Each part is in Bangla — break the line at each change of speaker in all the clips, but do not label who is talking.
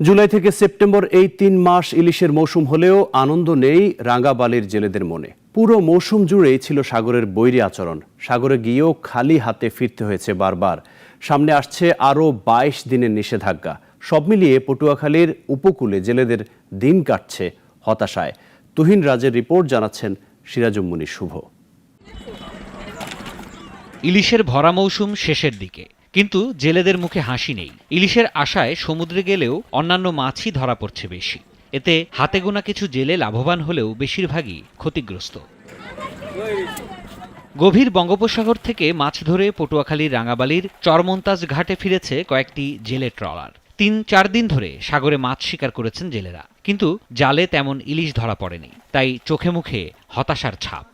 জুলাই থেকে সেপ্টেম্বর এই তিন মাস ইলিশের মৌসুম হলেও আনন্দ নেই রাঙ্গাবালির জেলেদের মনে। পুরো মৌসুম জুড়েই ছিল সাগরের বৈরী আচরণ। সাগরে গিয়েও খালি হাতে ফিরতে হয়েছে বারবার। সামনে আসছে আরও বাইশ দিনের নিষেধাজ্ঞা। সব মিলিয়ে পটুয়াখালীর উপকূলে জেলেদের দিন কাটছে হতাশায়। তুহিন রাজের রিপোর্ট জানাচ্ছেন সিরাজুম্মনি শুভ।
ইলিশের ভরা মৌসুম শেষের দিকে। কিন্তু জেলেদের মুখে হাসি নেই। ইলিশের আশায় সমুদ্রে গেলেও অন্যান্য মাছই ধরা পড়ছে বেশি। এতে হাতে গোনা কিছু জেলে লাভবান হলেও বেশিরভাগই ক্ষতিগ্রস্ত। গভীর বঙ্গোপসাগর থেকে মাছ ধরে পটুয়াখালীর রাঙাবালির চরমন্তাজ ঘাটে ফিরেছে কয়েকটি জেলে ট্রলার। তিন, চার দিন ধরে সাগরে মাছ শিকার করেছেন জেলেরা। কিন্তু জালে তেমন ইলিশ ধরা পড়েনি। তাই চোখে মুখে হতাশার ছাপ।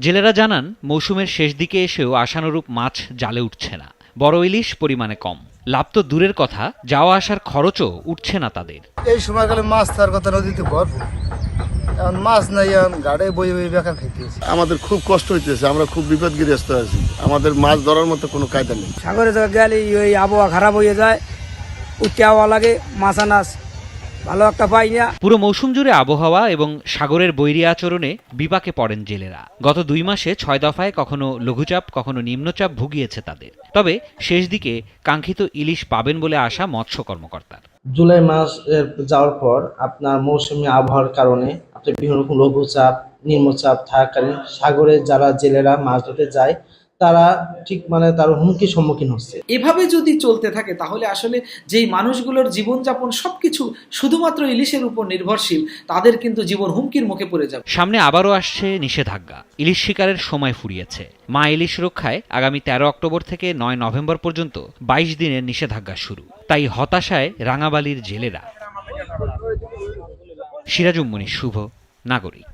জেলেরা জানান মৌসুমের শেষ দিকে এসেও আশানুরূপ মাছ জালে উঠছে না। বড় ইলিশ পরিমাণে কম। লাভ তো দূরের কথা যাওয়া আসার খরচও উঠছে না তাদের।
এই সময়কালে মাছ তার কথা নদীতে ভরপুর। এখন মাছ নাই এখন গাড়ে বই বই বেকার খাইতেছে
আমাদের খুব কষ্ট হইতেছে আমরা খুব বিপদগ্রস্ত আছি। আমাদের মাছ ধরার মতো কোনো কায়দা নেই।
সাগরে গেলে ওই আবহাওয়া খারাপ হয়ে যায় উঠতে হওয়া লাগে মাছ আনাস ভালো একটা পাই না।
পুরো মৌসুম জুড়ে আবহাওয়া এবং সাগরের বৈরী আচরণে বিপাকে পড়েন জেলেরা। গত দুই মাসে ছয় দফায় কখনো লঘুচাপ কখনো নিম্নচাপ ভুগিয়েছে তাদের। তবে শেষ দিকে কাঙ্ক্ষিত ইলিশ পাবেন বলে আশা মৎস্য কর্মকর্তার।
জুলাই মাস এর যাওয়ার পর আপনার মৌসুমী আবহাওয়ার কারণে আপনার বিভিন্ন রকম লঘুচাপ নিম্নচাপ থাকাকালীন সাগরে যারা জেলেরা মাছ ধরতে যায় তারা ঠিক মানে তার হুমকির সম্মুখীন হচ্ছে।
এভাবে যদি চলতে থাকে তাহলে আসলে যেই মানুষগুলোর জীবনযাপন সবকিছু শুধুমাত্র ইলিশের উপর নির্ভরশীল তাদের কিন্তু জীবন হুমকির মুখে পড়ে যাবে।
সামনে আবারও আসছে নিষেধাজ্ঞা। ইলিশ শিকারের সময় ফুরিয়েছে। মা ইলিশ রক্ষায় আগামী তেরো অক্টোবর থেকে নয় নভেম্বর পর্যন্ত বাইশ দিনের নিষেধাজ্ঞা শুরু। তাই হতাশায় রাঙাবালির জেলেরা। সিরাজুম্মনি শুভ নাগরিক।